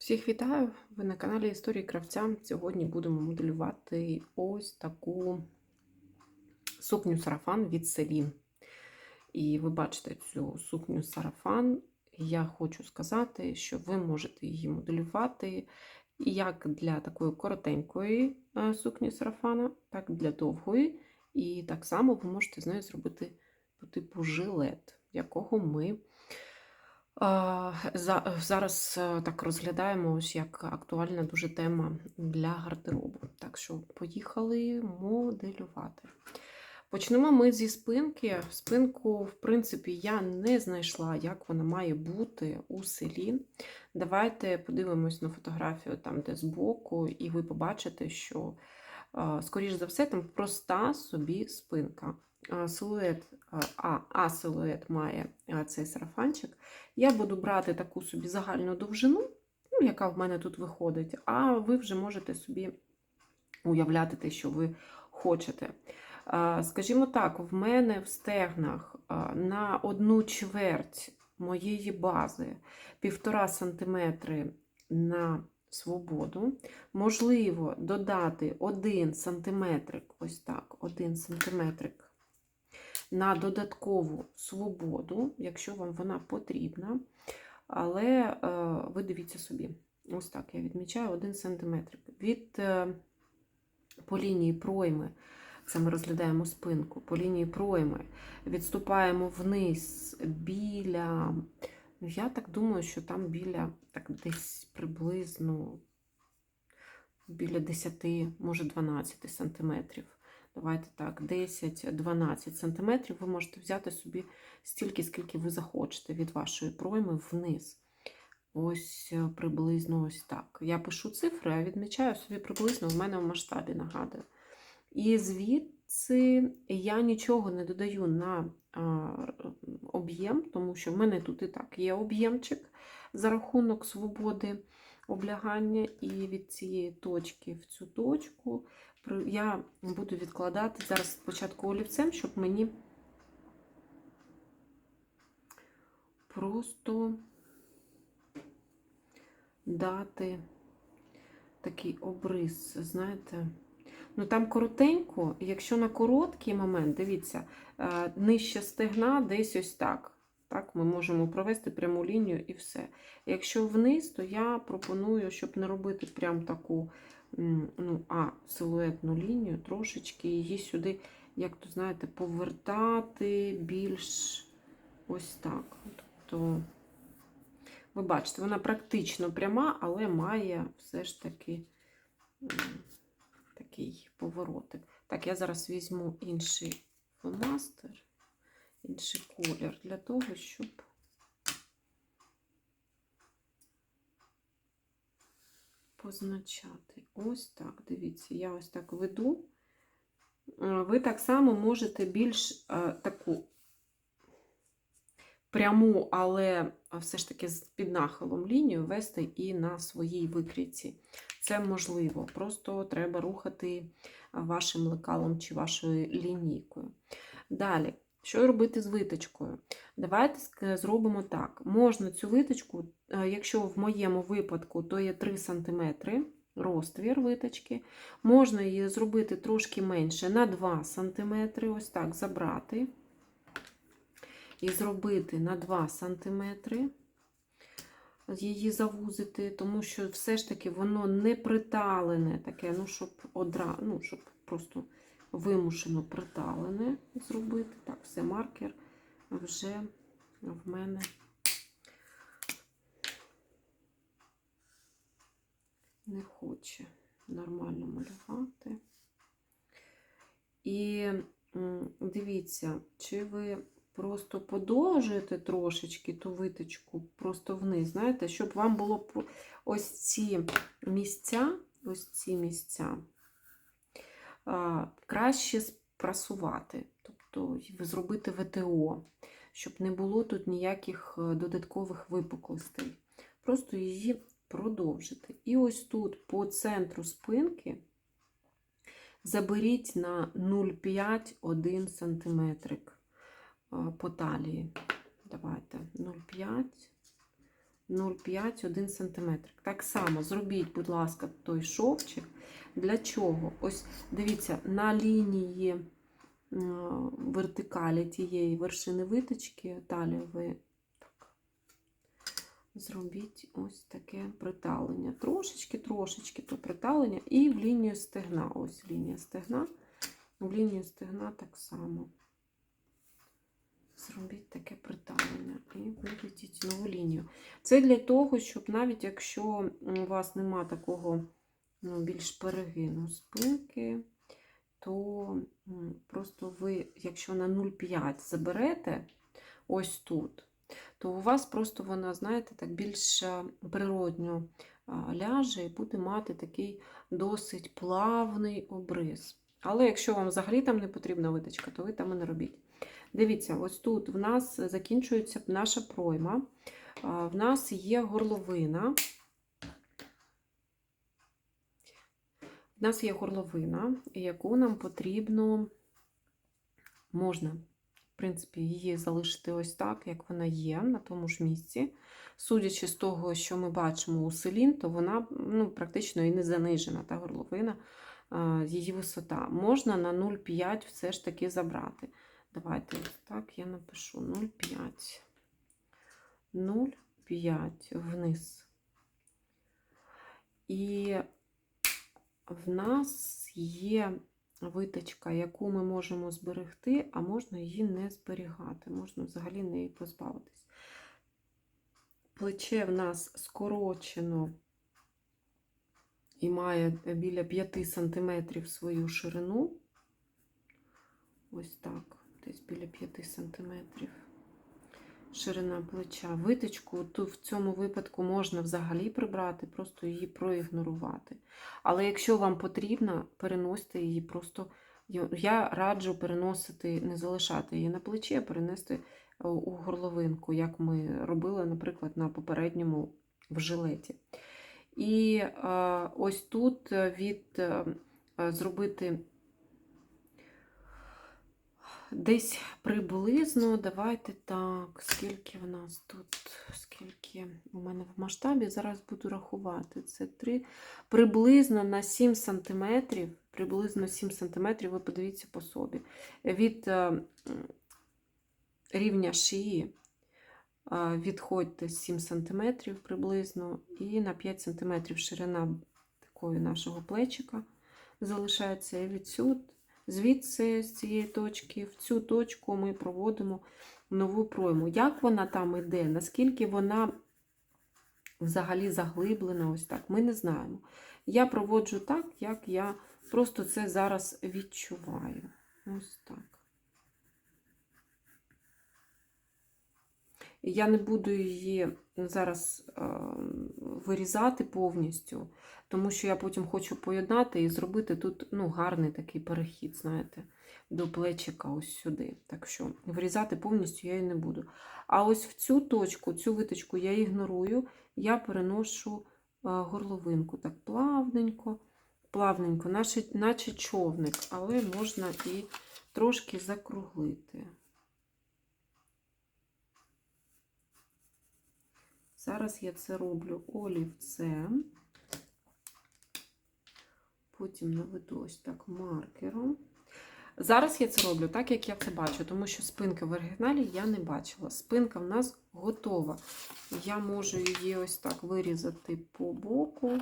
Всіх вітаю! Ви на каналі Історії Кравця. Сьогодні будемо моделювати ось таку сукню сарафан від Селін. І ви бачите цю сукню сарафан. Я хочу сказати, що ви можете її моделювати як для такої коротенької е, сукні сарафана, так і для довгої. І так само ви можете з нею зробити по типу жилет, якого ми. Зараз е, так розглядаємо ось як актуальна дуже тема для гардеробу. Так що поїхали моделювати. Почнемо ми зі спинки. Спинку, в принципі, я не знайшла, як вона має бути у селі. Давайте подивимось на фотографію там, де збоку, і ви побачите, що, скоріш за все, там проста собі спинка. Силует, а, а, силует має цей сарафанчик. Я буду брати таку собі загальну довжину, ну, яка в мене тут виходить, а ви вже можете собі уявляти те, що ви хочете. Скажімо так, в мене в стегнах на одну чверть моєї бази 1,5 см на свободу. Можливо, додати 1 см, ось так, 1 см на додаткову свободу, якщо вам вона потрібна. Але е, ви дивіться собі, ось так я відмічаю 1 см. Від е, по лінії пройми, це ми розглядаємо спинку, по лінії пройми відступаємо вниз біля, ну я так думаю, що там біля так десь приблизно біля 10, може 12 сантиметрів. Давайте так, 10-12 см ви можете взяти собі стільки, скільки ви захочете від вашої пройми вниз. Ось е, приблизно ось так. Я пишу цифри, а відмічаю собі приблизно в мене в масштабі нагадую. І звідси я нічого не додаю на об'єм, тому що в мене тут і так є об'ємчик за рахунок свободи облягання, і від цієї точки в цю точку я буду відкладати зараз спочатку олівцем, щоб мені просто дати такий обрис, знаєте. Ну там коротенько, якщо на короткий момент, дивіться, е, нижче стегна десь ось так. Так, ми можемо провести пряму лінію і все. Якщо вниз, то я пропоную, щоб не робити прям таку ну, а, силуетну лінію, трошечки її сюди, як то знаєте, повертати більш ось так. Тобто, ви бачите, вона практично пряма, але має все ж таки такий поворотик. Так, я зараз візьму інший фломастер, інший колір для того, щоб позначати. Ось так, дивіться, я ось так веду. Ви так само можете більш е, таку пряму, але все ж таки з під нахилом лінію вести і на своїй викрійці. Це можливо. Просто треба рухати вашим лекалом чи вашою лінійкою. Далі, що робити з виточкою? Давайте зробимо так. Можна цю виточку, е, якщо в моєму випадку, то є 3 см розтвір виточки, можна її зробити трошки менше на 2 см, ось так забрати і зробити на 2 см, її завузити, тому що все ж таки воно не приталене, таке, ну, щоб одра, ну, щоб просто вимушено приталене зробити. Так, все, маркер вже в мене. Не хоче нормально малювати. І дивіться, чи ви просто подовжуєте трошечки ту виточку просто вниз, знаєте, щоб вам було ось ці місця, ось ці місця краще спрасувати, тобто зробити ВТО, щоб не було тут ніяких е, додаткових випуклостей. Просто її продовжити. І ось тут по центру спинки заберіть на 0,5-1 см по талії. Давайте 0,5 0,5-1 см. Так само зробіть, будь ласка, той шовчик. Для чого? Ось дивіться, на лінії вертикалі тієї вершини виточки, далі ви так, зробіть ось таке приталення. Трошечки, трошечки то приталення, і в лінію стегна. Ось лінія стегна, в лінію стегна так само. Зробіть таке приталення і виведіть нову лінію. Це для того, щоб навіть якщо у вас нема такого ну, більш перегину спинки, то просто ви, якщо на 0,5 заберете ось тут, то у вас просто вона, знаєте, так більш е, природньо ляже і буде мати такий досить плавний обрис. Але якщо вам взагалі там не потрібна виточка, то ви там і не робіть. Дивіться, ось тут в нас закінчується наша пройма. В нас є горловина. В нас є горловина, яку нам потрібно, можна, в принципі, її залишити ось так, як вона є, на тому ж місці. Судячи з того, що ми бачимо у селін, то вона ну, практично і не занижена, та горловина, її висота. Можна на 0,5 все ж таки забрати. Давайте так я напишу 0,5. 0,5 вниз. І в нас є виточка, яку ми можемо зберегти, а можна її не зберігати, можна взагалі неї позбавитись. Плече в нас скорочено і має біля 5 см свою ширину. Ось так десь біля 5 см. Ширина плеча. Виточку тут в цьому випадку можна взагалі прибрати, просто її проігнорувати. Але якщо вам потрібно, переносите її просто. Я раджу переносити, не залишати її на плечі, а перенести у горловинку, як ми робили, наприклад, на попередньому в жилеті. І е, ось тут від е, зробити десь приблизно, давайте так, скільки в нас тут, скільки у мене в масштабі, зараз буду рахувати. Це 3, приблизно на 7 см, приблизно 7 см, ви подивіться по собі. Від е, рівня шиї е, відходьте 7 см приблизно, і на 5 см ширина такої нашого плечика залишається і відсюди. Звідси, з цієї точки, в цю точку ми проводимо нову пройму. Як вона там йде, наскільки вона взагалі заглиблена, ось так, ми не знаємо. Я проводжу так, як я просто це зараз відчуваю. Ось так. Я не буду її зараз е, вирізати повністю, тому що я потім хочу поєднати і зробити тут ну, гарний такий перехід, знаєте, до плечика ось сюди. Так що вирізати повністю я її не буду. А ось в цю точку, цю виточку я ігнорую, я переношу е, горловинку так плавненько, плавненько, наче, наче човник, але можна і трошки закруглити. Зараз я це роблю олівцем, потім наведу ось так маркером. Зараз я це роблю так, як я це бачу, тому що спинки в оригіналі я не бачила. Спинка в нас готова. Я можу її ось так вирізати по боку,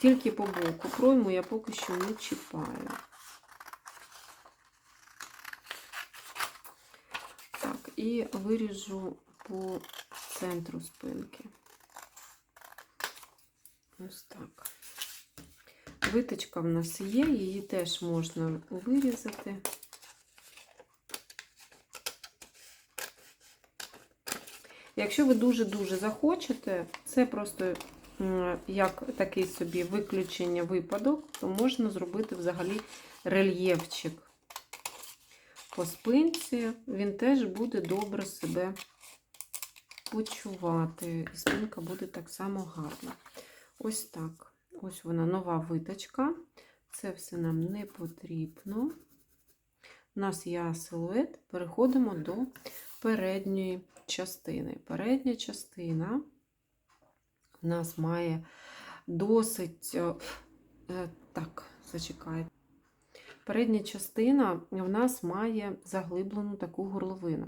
тільки по боку. Пройму я поки що не чіпаю. Так, і виріжу по центру спинки. Ось так. Виточка в нас є, її теж можна вирізати. Якщо ви дуже-дуже захочете, це просто як такий собі виключення випадок, то можна зробити взагалі рельєфчик по спинці, він теж буде добре себе почувати. І спинка буде так само гарна. Ось так. Ось вона нова виточка. Це все нам не потрібно. У нас є силует, переходимо до передньої частини. Передня частина в нас має досить. е, е, Так, зачекайте. Передня частина в нас має заглиблену таку горловину.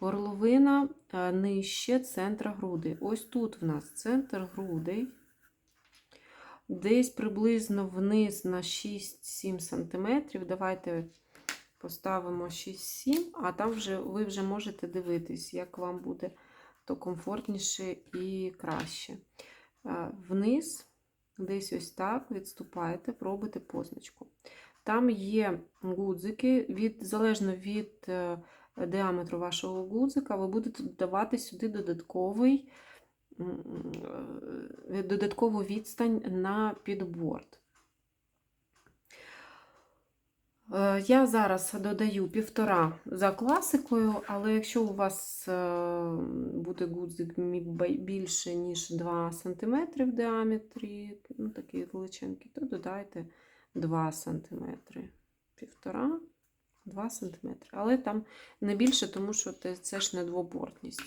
Горловина е, нижче центра грудей. Ось тут в нас центр грудей. Десь приблизно вниз на 6-7 см. Давайте поставимо 6-7, а там вже ви вже можете дивитись, як вам буде то комфортніше і краще. Е, Вниз, десь ось так, відступаєте, пробуйте позначку. Там є гудзики, від, залежно від е, діаметру вашого гудзика, ви будете додавати сюди додатковий, е, додаткову відстань на підборд. Е, Я зараз додаю півтора за класикою, але якщо у вас буде гудзик більше, ніж 2 см в діаметрі, ну такий величенький, то додайте 2 см. Півтора, 2 см. Але там не більше, тому що це ж не двобортність.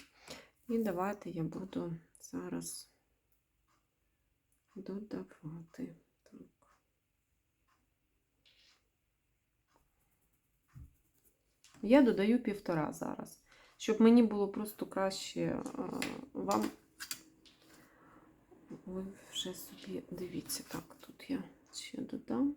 І давайте я буду зараз додавати. Я додаю півтора зараз, щоб мені було просто краще е, вам. Ви вже собі дивіться, так, тут я ще додам.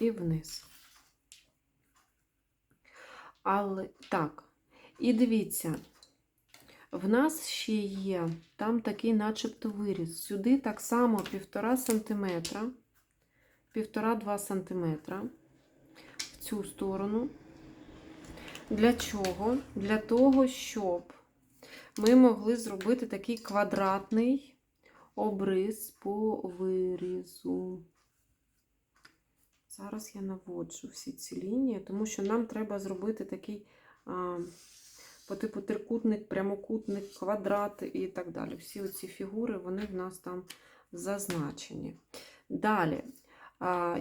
І вниз. Але так, і дивіться, в нас ще є там такий начебто виріз. Сюди так само 1,5 см, 1,5-2 см в цю сторону. Для чого? Для того, щоб ми могли зробити такий квадратний обрис по вирізу. Зараз я наводжу всі ці лінії, тому що нам треба зробити такий по типу трикутник, прямокутник, квадрат і так далі. Всі ці фігури вони в нас там зазначені. Далі,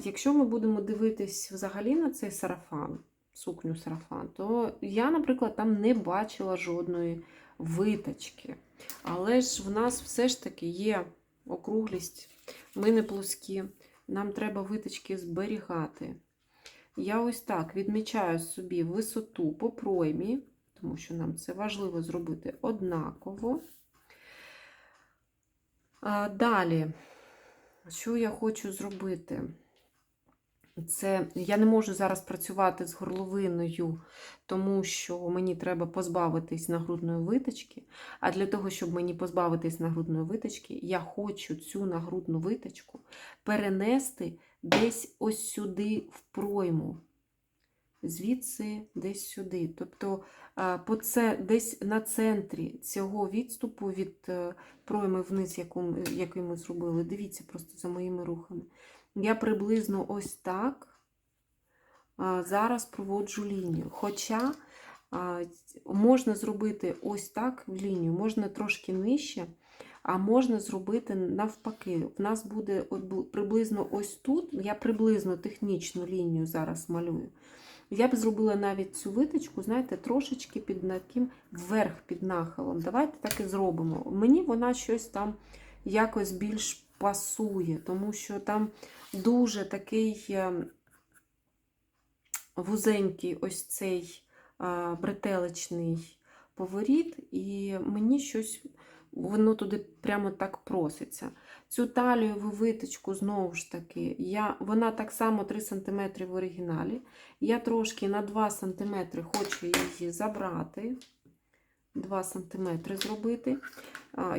якщо ми будемо дивитись взагалі на цей сарафан, сукню сарафан, то я, наприклад, там не бачила жодної виточки. Але ж в нас все ж таки є округлість, ми не плоскі. Нам треба виточки зберігати. Я ось так відмічаю собі висоту по проймі, тому що нам це важливо зробити однаково. Далі, що я хочу зробити? Це я не можу зараз працювати з горловиною, тому що мені треба позбавитись нагрудної виточки. А для того, щоб мені позбавитись нагрудної виточки, я хочу цю нагрудну виточку перенести десь ось сюди в пройму. Звідси десь сюди. Тобто по це десь на центрі цього відступу від е, пройми вниз, яку, який ми зробили. Дивіться просто за моїми рухами. Я приблизно ось так зараз проводжу лінію. Хоча можна зробити ось так лінію, можна трошки нижче, а можна зробити навпаки. В нас буде приблизно ось тут, я приблизно технічну лінію зараз малюю. Я б зробила навіть цю виточку, знаєте, трошечки під таким вверх під нахилом. Давайте так і зробимо. Мені вона щось там якось більш пасує, тому що там дуже такий е, вузенький ось цей бретелечний поворіт, і мені щось воно туди прямо так проситься. Цю талієву виточку, знову ж таки, я, вона так само 3 см в оригіналі. Я трошки на 2 см хочу її забрати. 2 см зробити.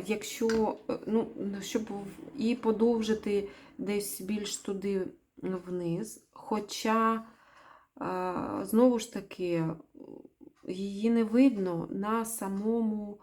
Якщо, е, ну, щоб і подовжити десь більш туди вниз. Хоча, знову ж таки, її не видно на самому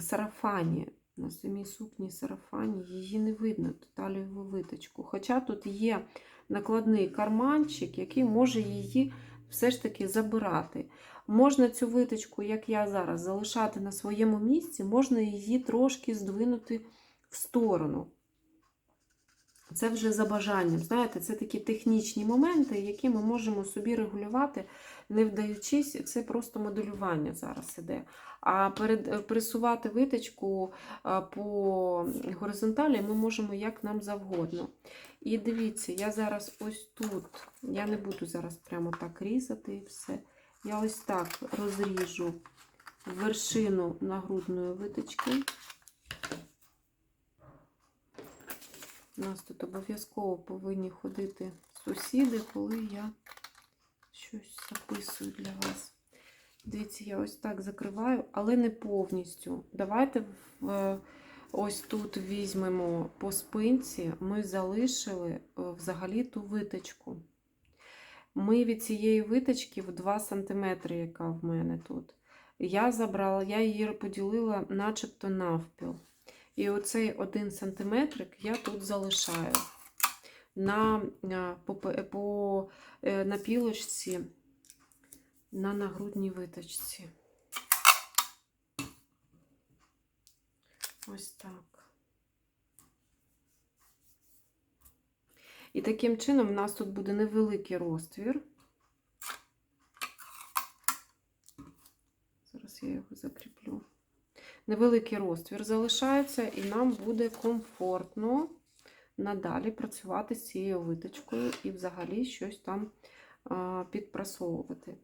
сарафані. На самій сукні сарафані її не видно, ту виточку. Хоча тут є накладний карманчик, який може її все ж таки забирати. Можна цю виточку, як я зараз, залишати на своєму місці, можна її трошки здвинути в сторону. Це вже за бажанням. Знаєте, це такі технічні моменти, які ми можемо собі регулювати, не вдаючись, це просто моделювання зараз іде. А перед, присувати виточку по горизонталі ми можемо як нам завгодно. І дивіться, я зараз ось тут, я не буду зараз прямо так різати і все. Я ось так розріжу вершину нагрудної виточки. У нас тут обов'язково повинні ходити сусіди, коли я щось записую для вас. Дивіться, я ось так закриваю, але не повністю. Давайте ось тут візьмемо по спинці, ми залишили е, взагалі ту виточку. Ми від цієї виточки в 2 см, яка в мене тут, я забрала, я її поділила начебто навпіл. І оцей один сантиметрик я тут залишаю на, по, по, е, на пілочці, на нагрудній виточці. Ось так. І таким чином у нас тут буде невеликий розтвір. Зараз я його закріплю невеликий розтвір залишається, і нам буде комфортно надалі працювати з цією виточкою і взагалі щось там підпрасовувати.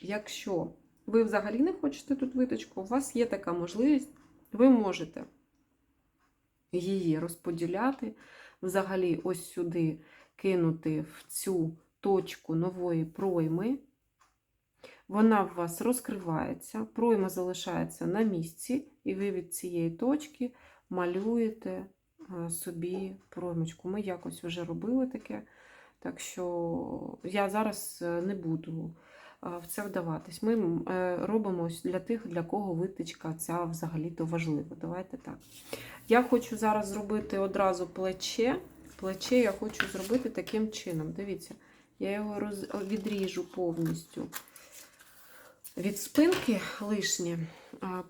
Якщо ви взагалі не хочете тут виточку, у вас є така можливість, ви можете її розподіляти, взагалі ось сюди кинути в цю точку нової пройми. Вона в вас розкривається, пройма залишається на місці, і ви від цієї точки малюєте е, собі проймочку. Ми якось вже робили таке, так що я зараз е, не буду е, в це вдаватись. Ми робимо для тих, для кого витичка ця взагалі-то важлива. Давайте так. Я хочу зараз зробити одразу плече. Плече я хочу зробити таким чином. Дивіться, я його роз... відріжу повністю від спинки лишнє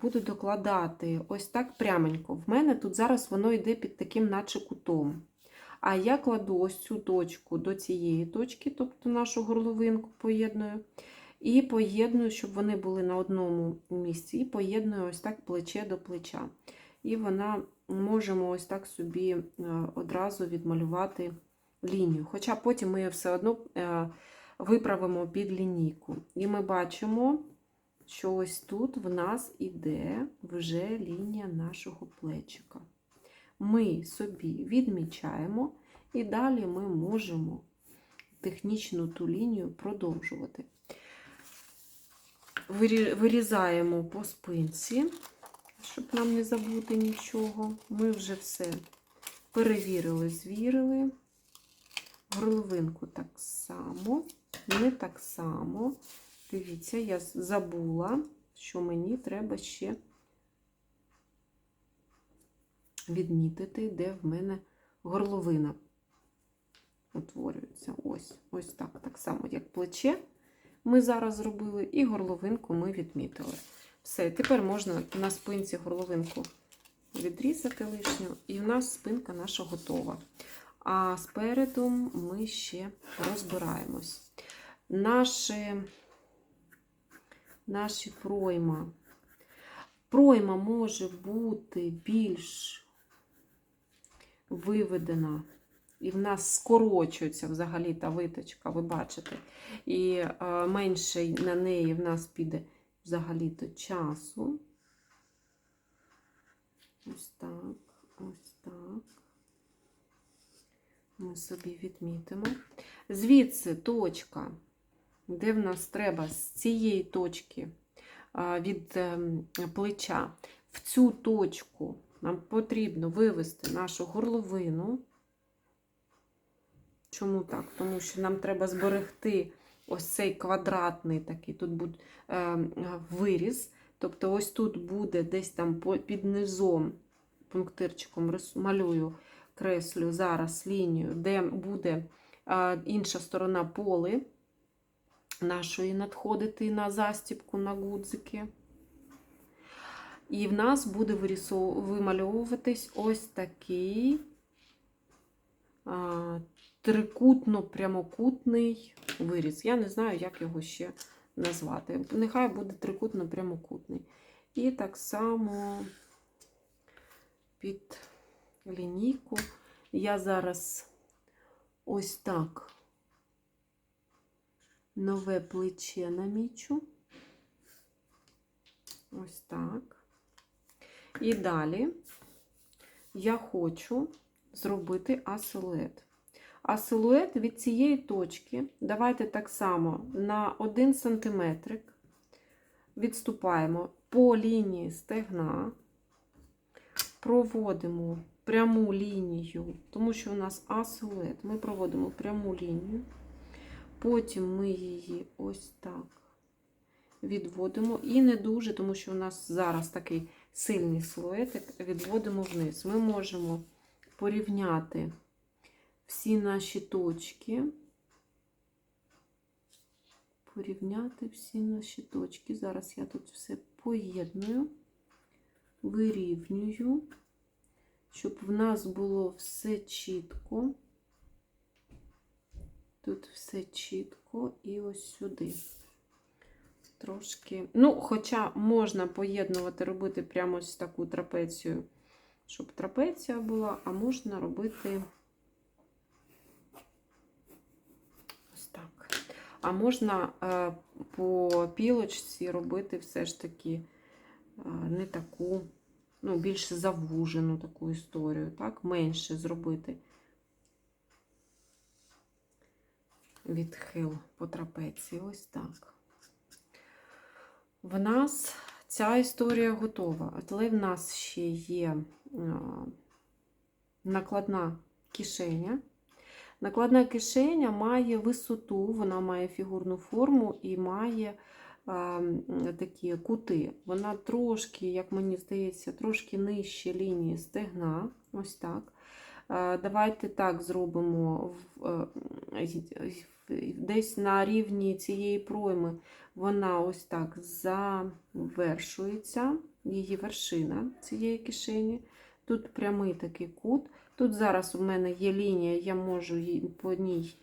буду докладати ось так пряменько. В мене тут зараз воно йде під таким, наче кутом. А я кладу ось цю точку до цієї точки, тобто нашу горловинку поєдную. І поєдную, щоб вони були на одному місці, і поєдную ось так плече до плеча. І вона можемо ось так собі е, одразу відмалювати лінію. Хоча потім ми все одно е, виправимо під лінійку. І ми бачимо що ось тут в нас іде вже лінія нашого плечика. Ми собі відмічаємо, і далі ми можемо технічну ту лінію продовжувати. Вирізаємо по спинці, щоб нам не забути нічого. Ми вже все перевірили, звірили. Горловинку так само, не так само. Дивіться, я забула, що мені треба ще відмітити, де в мене горловина утворюється. Ось ось так, так само, як плече ми зараз зробили, і горловинку ми відмітили. Все, тепер можна на спинці горловинку відрізати лишню, і в нас спинка наша готова. А спереду ми ще розбираємось. Наші наші пройма. Пройма може бути більш виведена, і в нас скорочується взагалі та виточка, ви бачите. І е, менше на неї в нас піде взагалі-то часу. Ось так, ось так. Ми собі відмітимо. Звідси точка де в нас треба з цієї точки від ем, плеча в цю точку нам потрібно вивести нашу горловину. Чому так? Тому що нам треба зберегти ось цей квадратний такий, тут буде е, виріз. Тобто, ось тут буде десь там під низом, пунктирчиком малюю, креслю зараз лінію, де буде інша сторона поли нашої надходити на застібку, на гудзики. І в нас буде вимальовуватись ось такий а, трикутно-прямокутний виріз. Я не знаю, як його ще назвати. Нехай буде трикутно-прямокутний. І так само під лінійку я зараз ось так нове плече намічу. Ось так. І далі я хочу зробити асилует. Асилует від цієї точки, давайте так само на 1 см відступаємо по лінії стегна, проводимо пряму лінію, тому що у нас асилует, ми проводимо пряму лінію, потім ми її ось так відводимо і не дуже, тому що у нас зараз такий сильний силуетик, відводимо вниз. Ми можемо порівняти всі наші точки, порівняти всі наші точки. Зараз я тут все поєдную, вирівнюю, щоб в нас було все чітко. Тут все чітко і ось сюди. Трошки. Ну, хоча можна поєднувати, робити прямо ось таку трапецію, щоб трапеція була, а можна робити ось так. А можна е, по пілочці робити все ж таки е, не таку, ну, більш завужену таку історію, так? Менше зробити відхил по трапеції. Ось так. В нас ця історія готова, але в нас ще є накладна кишеня. Накладна кишеня має висоту, вона має фігурну форму і має а, такі кути. Вона трошки, як мені здається, трошки нижче лінії стегна. Ось так. А, давайте так зробимо в, е, десь на рівні цієї пройми вона ось так завершується, її вершина цієї кишені. Тут прямий такий кут. Тут зараз у мене є лінія, я можу по ній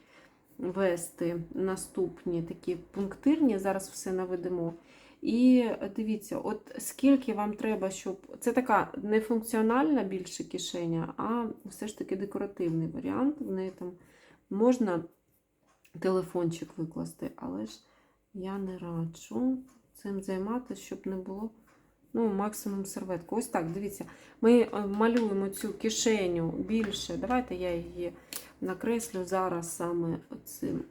вести наступні такі пунктирні, зараз все наведемо. І дивіться, от скільки вам треба, щоб. Це така нефункціональна більше кишеня, а все ж таки декоративний варіант. В неї там можна телефончик викласти, але ж я не раджу цим займатися, щоб не було ну, максимум серветку. Ось так, дивіться, ми е, малюємо цю кишеню більше. Давайте я її накреслю зараз саме цим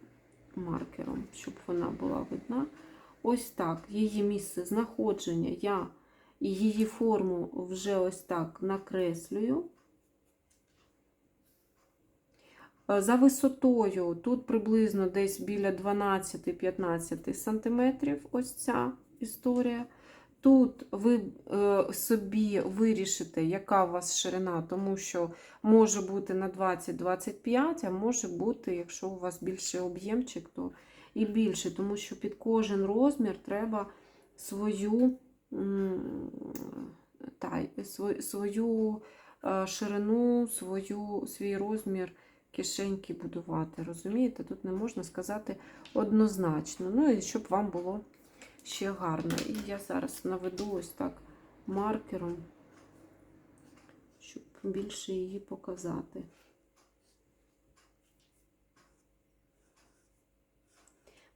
маркером, щоб вона була видна. Ось так, її місце знаходження я і її форму вже ось так накреслюю. За висотою тут приблизно десь біля 12-15 см ось ця історія. Тут ви е, собі вирішите, яка у вас ширина, тому що може бути на 20-25, а може бути, якщо у вас більший об'ємчик, то і більше, тому що під кожен розмір треба свою, та, свою, свою е, ширину, свою, свій розмір кишеньки будувати. Розумієте? Тут не можна сказати однозначно. Ну і щоб вам було ще гарно. І я зараз наведу ось так маркером, щоб більше її показати.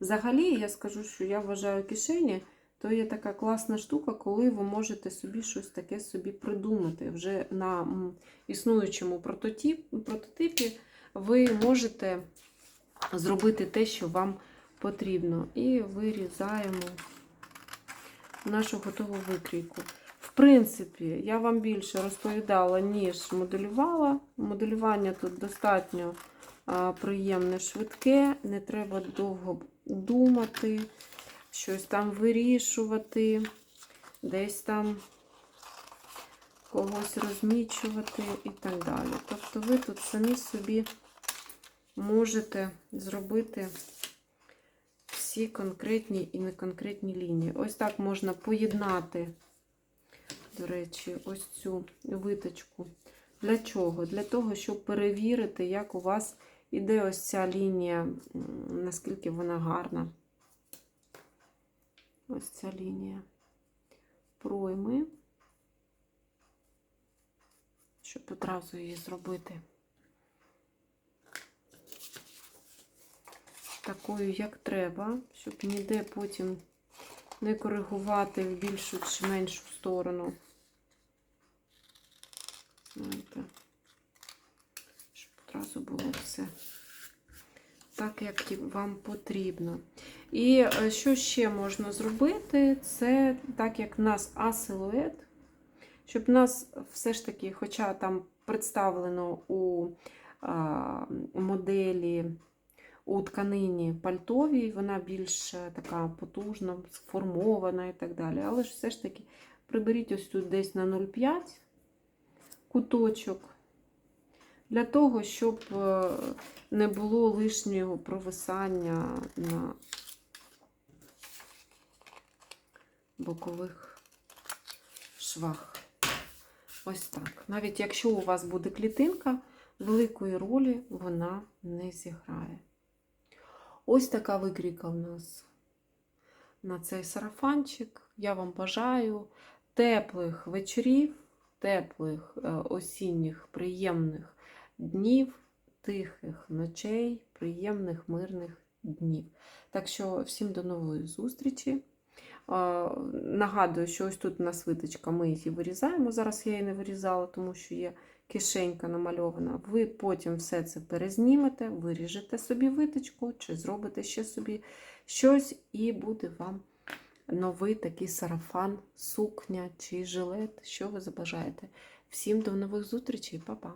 Взагалі, я скажу, що я вважаю кишені, то є така класна штука, коли ви можете собі щось таке собі придумати. Вже на існуючому прототип, прототипі ви можете зробити те, що вам потрібно. І вирізаємо нашу готову викрійку. В принципі, я вам більше розповідала, ніж моделювала. Моделювання тут достатньо приємне, швидке, не треба довго думати, щось там вирішувати, десь там когось розмічувати і так далі. Тобто ви тут самі собі можете зробити всі конкретні і неконкретні лінії. Ось так можна поєднати, до речі, ось цю виточку. Для чого? Для того, щоб перевірити, як у вас іде ось ця лінія, наскільки вона гарна. Ось ця лінія пройми, щоб одразу її зробити. Такою, як треба, щоб ніде потім не коригувати в більшу чи меншу сторону. Знаєте, щоб одразу було все так, як вам потрібно. І е, що ще можна зробити, це так як в нас асилует, щоб нас все ж таки, хоча там представлено у а, моделі у тканині пальтовій, вона більш е, така потужна, сформована і так далі. Але ж все ж таки приберіть ось тут десь на 0,5 куточок, для того, щоб е, не було лишнього провисання на бокових швах. Ось так. Навіть якщо у вас буде клітинка, великої ролі вона не зіграє. Ось така викрійка у нас на цей сарафанчик. Я вам бажаю теплих вечорів, теплих е, осінніх, приємних днів, тихих ночей, приємних мирних днів. Так що всім до нової зустрічі. Е, Нагадую, що ось тут у нас виточка, ми її вирізаємо. Зараз я її не вирізала, тому що є кишенька намальована. Ви потім все це перезнімете, виріжете собі виточку, чи зробите ще собі щось, і буде вам новий такий сарафан, сукня чи жилет, що ви забажаєте. Всім до нових зустрічей, Па-па!